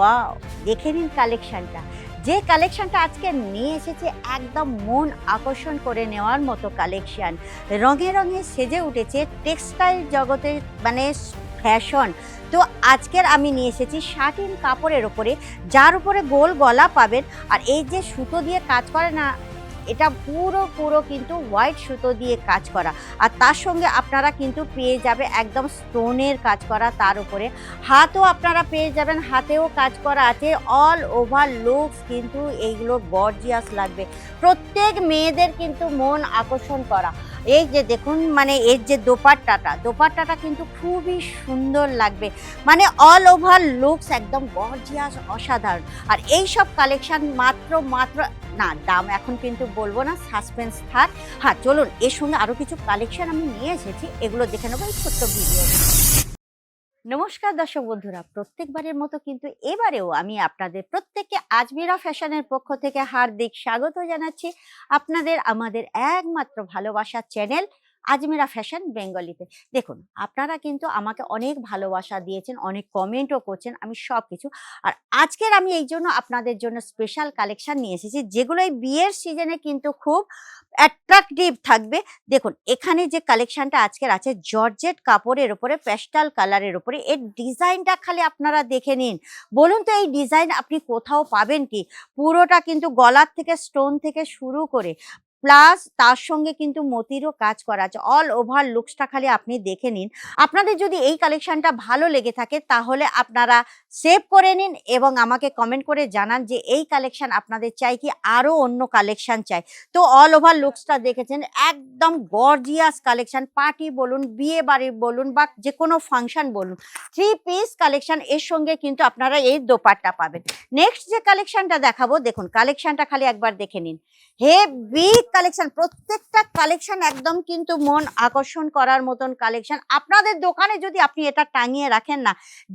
Wow দেখে নিন কালেকশনটা যে কালেকশনটা আজকে নিয়ে এসেছে, একদম মন আকর্ষণ করে নেওয়ার মতো কালেকশান রঙে রঙে সেজে উঠেছে টেক্সটাইল জগতের মানে ফ্যাশন তো আজকের আমি নিয়ে এসেছি শার্টিন কাপড়ের ওপরে যার উপরে গোল গলা পাবেন। আর এই যে সুতো দিয়ে কাজ করে না এটা পুরো পুরো কিন্তু হোয়াইট সুতো দিয়ে কাজ করা। আর তার সঙ্গে আপনারা কিন্তু পেয়ে যাবে একদম স্টোনের কাজ করা তার উপরে। হাতও আপনারা পেয়ে যাবেন, হাতেও কাজ করা আছে। অল ওভার লুকস কিন্তু এইগুলো গর্জিয়াস লাগবে। প্রত্যেক মেয়েদের কিন্তু মন আকর্ষণ করা। এই যে দেখুন মানে এর যে দোপাট্টাটা দোপাট্টাটা কিন্তু খুবই সুন্দর লাগবে। মানে অল ওভার লুকস একদম গর্জিয়াস অসাধারণ। আর এই সব কালেকশান মাত্র মাত্র, না, দাম এখন কিন্তু বলব না সাসপেন্স থাক। হ্যাঁ চলুন, এর সঙ্গে আরও কিছু কালেকশান আমি নিয়ে এসেছি, এগুলো দেখে নেব এই ছোট্ট ভিডিও নমস্কার দর্শক বন্ধুরা, প্রত্যেকবারের মতো কিন্তু এবারেও আমি আপনাদের প্রত্যেককে আজমিরা ফ্যাশনের পক্ষ থেকে হার্দিক স্বাগত জানাচ্ছি। আপনাদের আমাদের একমাত্র ভালোবাসার চ্যানেল আজমিরা ফ্যাশন বেঙ্গলিতে দেখুন, আপনারা কিন্তু আমাকে অনেক ভালোবাসা দিয়েছেন, অনেক কমেন্টও করছেন, আমি সব কিছু আর আজকের আমি এই জন্য আপনাদের জন্য স্পেশাল কালেকশান নিয়ে এসেছি, যেগুলো এই বিয়ের সিজনে কিন্তু খুব অ্যাট্রাকটিভ থাকবে। দেখুন, এখানে যে কালেকশানটা আজকের আছে, জর্জেট কাপড়ের উপরে প্যাস্টাল কালারের উপরে, এর ডিজাইনটা খালি আপনারা দেখে নিন। বলুন তো, এই ডিজাইন আপনি কোথাও পাবেন কি? পুরোটা কিন্তু গলার থেকে স্টোন থেকে শুরু করে প্লাস তার সঙ্গে কিন্তু মতিরও কাজ করা আছে। অল ওভার লুকসটা খালি আপনি দেখে নিন। আপনাদের যদি এই কালেকশনটা ভালো লেগে থাকে, তাহলে আপনারা সেভ করে নিন এবং আমাকে কমেন্ট করে জানান যে এই কালেকশন আপনাদের চাই কি আরও অন্য কালেকশন চাই। তো অল ওভার লুকসটা দেখেছেন, একদম গর্জিয়াস কালেকশন পার্টি বলুন, বিয়ে বাড়ি বলুন বা যে কোনো ফাংশন বলুন থ্রি পিস কালেকশন এর সঙ্গে কিন্তু আপনারা এই দোপাট্টা পাবেন। নেক্সট যে কালেকশনটা দেখাবো, দেখুন কালেকশনটা খালি একবার দেখে নিন। হেভি কালেকশন প্রত্যেকটা কালেকশন একদম কিন্তু মন আকর্ষণ করার মতন কালেকশন আপনাদের দোকানে যদি আপনি এটা টাঙিয়ে রাখেন না,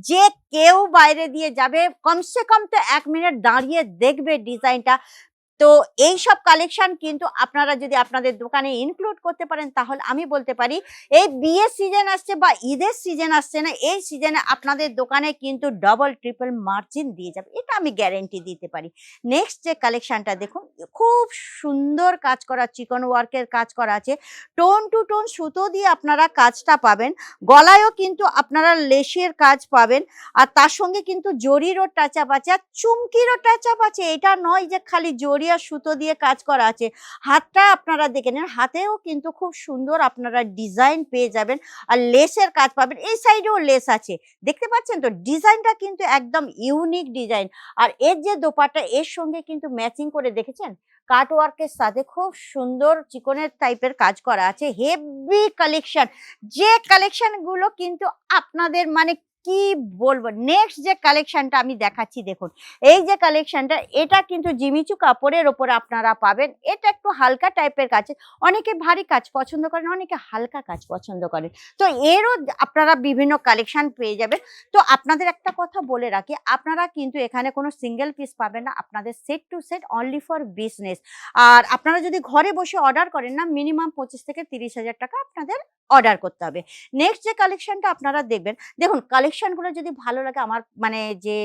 যে কেউ বাইরে দিয়ে যাবে। কমসে কম তো এক মিনিট দাঁড়িয়ে দেখবে ডিজাইনটা তো এই সব কালেকশন কিন্তু আপনারা যদি আপনাদের দোকানে ইনক্লুড করতে পারেন, তাহলে আমি বলতে পারি, এই বিয়ের সিজন আসছে বা ঈদের সিজন আসছে না, এই সিজনে আপনাদের দোকানে কিন্তু ডবল ট্রিপল মার্জিন দিয়ে যাবে। এটা আমি গ্যারেন্টি দিতে পারি। নেক্সট যে কালেকশনটা দেখুন, খুব সুন্দর কাজ করা, চিকন ওয়ার্কের কাজ করা আছে। টোন টু টোন সুতো দিয়ে আপনারা কাজটা পাবেন। গলায়ও কিন্তু আপনারা লেসের কাজ পাবেন। আর তার সঙ্গে কিন্তু জরিরও টাচ আপ আছে, আর চুমকিরও টাচ আপ আছে। এটা নয় যে খালি জরি আর সুতো দিয়ে কাজ করা আছে। হাতটা আপনারা দেখে নেন, হাতেও কিন্তু খুব সুন্দর আপনারা ডিজাইন পেয়ে যাবেন আর লেসের কাজ পাবেন। এই সাইডেও লেস আছে। দেখতে পাচ্ছেন তো? ডিজাইনটা কিন্তু একদম ইউনিক ডিজাইন। আর এর যে দোপাটা এর সঙ্গে কিন্তু ম্যাচিং করে দেখেছেন? কাট ওয়ার্কের সাথে খুব সুন্দর চিকনের টাইপের কাজ করা আছে। Heavy collection. যে কালেকশনগুলো কিন্তু আপনাদের মানে কি বলব? নেক্সট যে কালেকশনটা আমি দেখাচ্ছি, দেখুন। এই যে কালেকশনটা এটা কিন্তু জিমিচু কাপড়ের ওপর আপনারা পাবেন। এটা একটু হালকা টাইপের কাজ অনেকে ভারী কাজ পছন্দ করেন, অনেকে হালকা কাজ পছন্দ করেন। তো এরও আপনারা বিভিন্ন কালেকশন পেয়ে যাবেন। তো আপনাদের একটা কথা বলে রাখি, আপনারা কিন্তু এখানে কোনো সিঙ্গেল পিস পাবেন না। আপনাদের set to set only for business আর আপনারা যদি ঘরে বসে অর্ডার করেন না মিনিমাম পঁচিশ থেকে তিরিশ হাজার টাকা আপনাদের অর্ডার করতে হবে। নেক্সট যে কালেকশনটা আপনারা দেখবেন, দেখুন কালেকশনগুলো যদি ভালো লাগে আমার মানে যে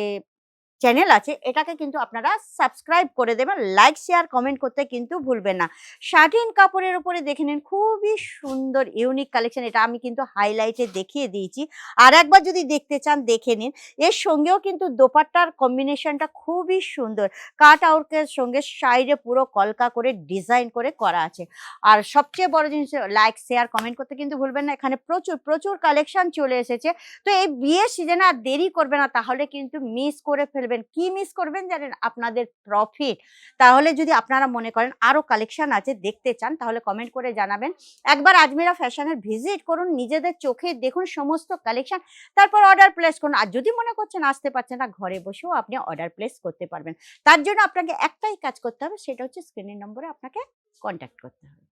চ্যানেল আছে, এটাকে কিন্তু আপনারা সাবস্ক্রাইব করে দেবেন লাইক শেয়ার কমেন্ট করতে কিন্তু ভুলবেন না। শার্টিন কাপড়ের উপরে দেখে নিন, খুবই সুন্দর ইউনিক কালেকশন এটা আমি কিন্তু হাইলাইটে দেখিয়ে দিয়েছি। আর একবার যদি দেখতে চান, দেখে নিন, এর সঙ্গেও কিন্তু দোপাট্টার কম্বিনেশনটা খুবই সুন্দর। কাট আউটের সঙ্গে সাইডে পুরো কলকা করে ডিজাইন করে করা আছে। আর সবচেয়ে বড় জিনিস লাইক শেয়ার কমেন্ট করতে কিন্তু ভুলবেন না, এখানে প্রচুর প্রচুর কালেকশন চলে এসেছে। তো এই বিয়ের সিজনে আর দেরি করবে না, তাহলে কিন্তু মিস করে ফেলবেন কি মিস করবেন জানেন? আপনাদের প্রফিট তাহলে যদি আপনারা মনে করেন আরও কালেকশন আছে দেখতে চান, তাহলে কমেন্ট করে জানাবেন। একবার আজমিরা ফ্যাশনের ভিজিট করুন, নিজেদের চোখে দেখুন সমস্ত কালেকশন তারপর অর্ডার প্লেস করুন। আর যদি মনে করছেন আসতে পারছেন না, ঘরে বসেও আপনি অর্ডার প্লেস করতে পারবেন। তার জন্য আপনাকে একটাই কাজ করতে হবে, সেটা হচ্ছে স্ক্রিনের নম্বরে আপনাকে কন্ট্যাক্ট করতে হবে।